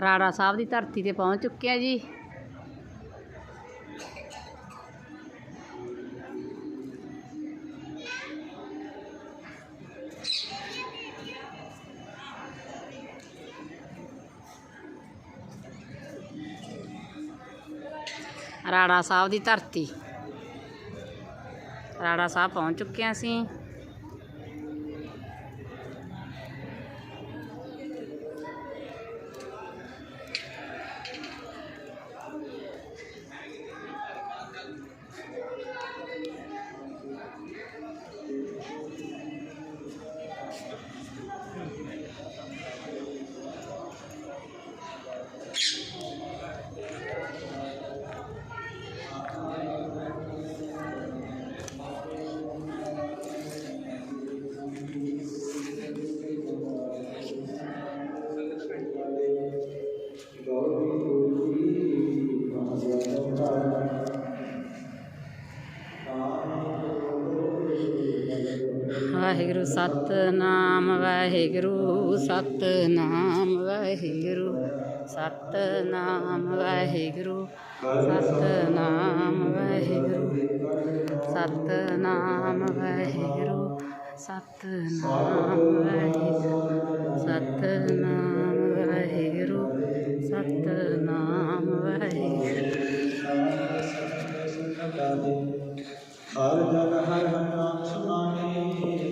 ਰਾੜਾ ਸਾਹਿਬ ਦੀ ਧਰਤੀ ਤੇ ਪਹੁੰਚ ਚੁੱਕੇ ਆ ਜੀ। ਰਾੜਾ ਸਾਹਿਬ ਦੀ ਧਰਤੀ। ਰਾੜਾ ਸਾਹਿਬ ਪਹੁੰਚ ਚੁੱਕੇ ਹਾਂ ਅਸੀਂ ਵਾਹਿਗੁਰੂ, ਸਤਨਾਮ ਵਾਹਿਗੁਰੂ ਸਤਨਾਮ ਵਾਹਿਗੁਰੂ ਸਤਨਾਮ ਵਾਹਿਗੁਰੂ ਸਤਨਾਮ ਵਾਹਿਗੁਰੂ ਸਤਨਾਮ ਵਾਹਿਗੁਰੂ ਸਤਨਾਮ ਵਾਹਿਗੁਰੂ ਸਤਨਾਮ ਵਾਹਿਗੁਰੂ ਸਤਨਾਮ ਵਾਹਿਗੁਰੂ। ਹਰ ਜਨ ਹਰ ਨਾਮ ਸੁਨਾਨੇ